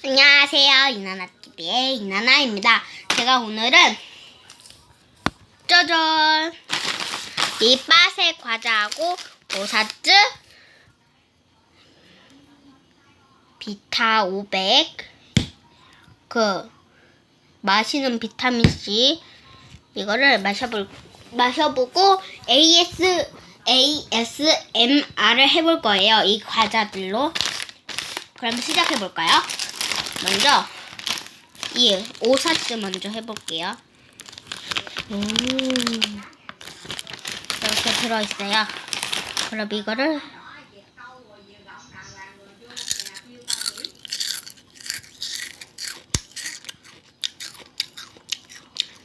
안녕하세요. 이나나TV의 이나나입니다. 제가 오늘은 짜잔! 이 빠세 과자하고 오사츠 비타 500 그 마시는 비타민 C 이거를 마셔볼 마셔보고 AS ASMR을 해볼 거예요. 이 과자들로. 그럼 시작해 볼까요? 먼저 이 오사츠 먼저 해볼게요. 음, 이렇게 들어있어요. 그럼 이거를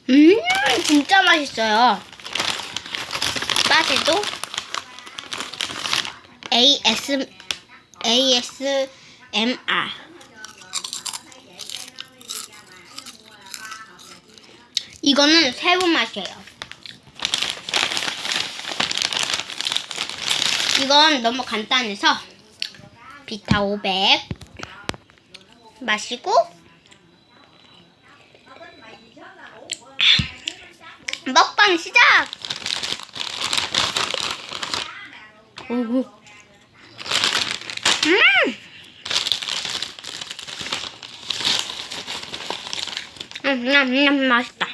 음 진짜 맛있어요. 빠세도 AS ASMR 이거는 새우 맛이에요. 이건 너무 간단해서 비타 500 마시고 먹방 시작! 오구. 음! 음, 음, 음, 맛있다.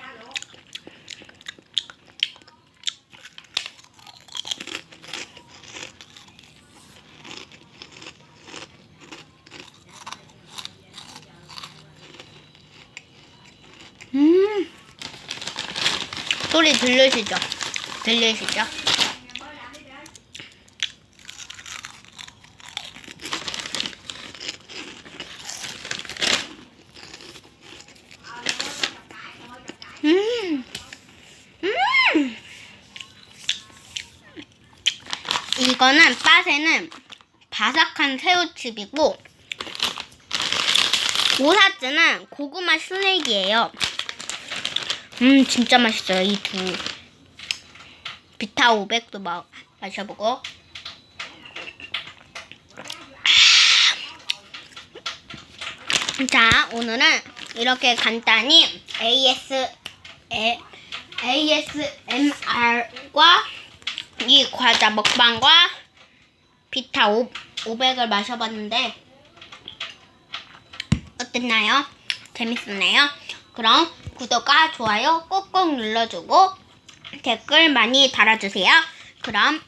음. 소리 들리시죠? 들리시죠? 음. 음. 이거는 빠세는 바삭한 새우칩이고 오사츠는 고구마 스낵이에요. 음 진짜 맛있어요 이 두 비타 500도 마, 마셔보고 아. 자 오늘은 이렇게 간단히 AS 에, ASMR과 이 과자 먹방과 비타 5, 500을 마셔봤는데 어땠나요? 재밌었나요? 그럼 구독과 좋아요 꼭꼭 눌러주고 댓글 많이 달아주세요. 그럼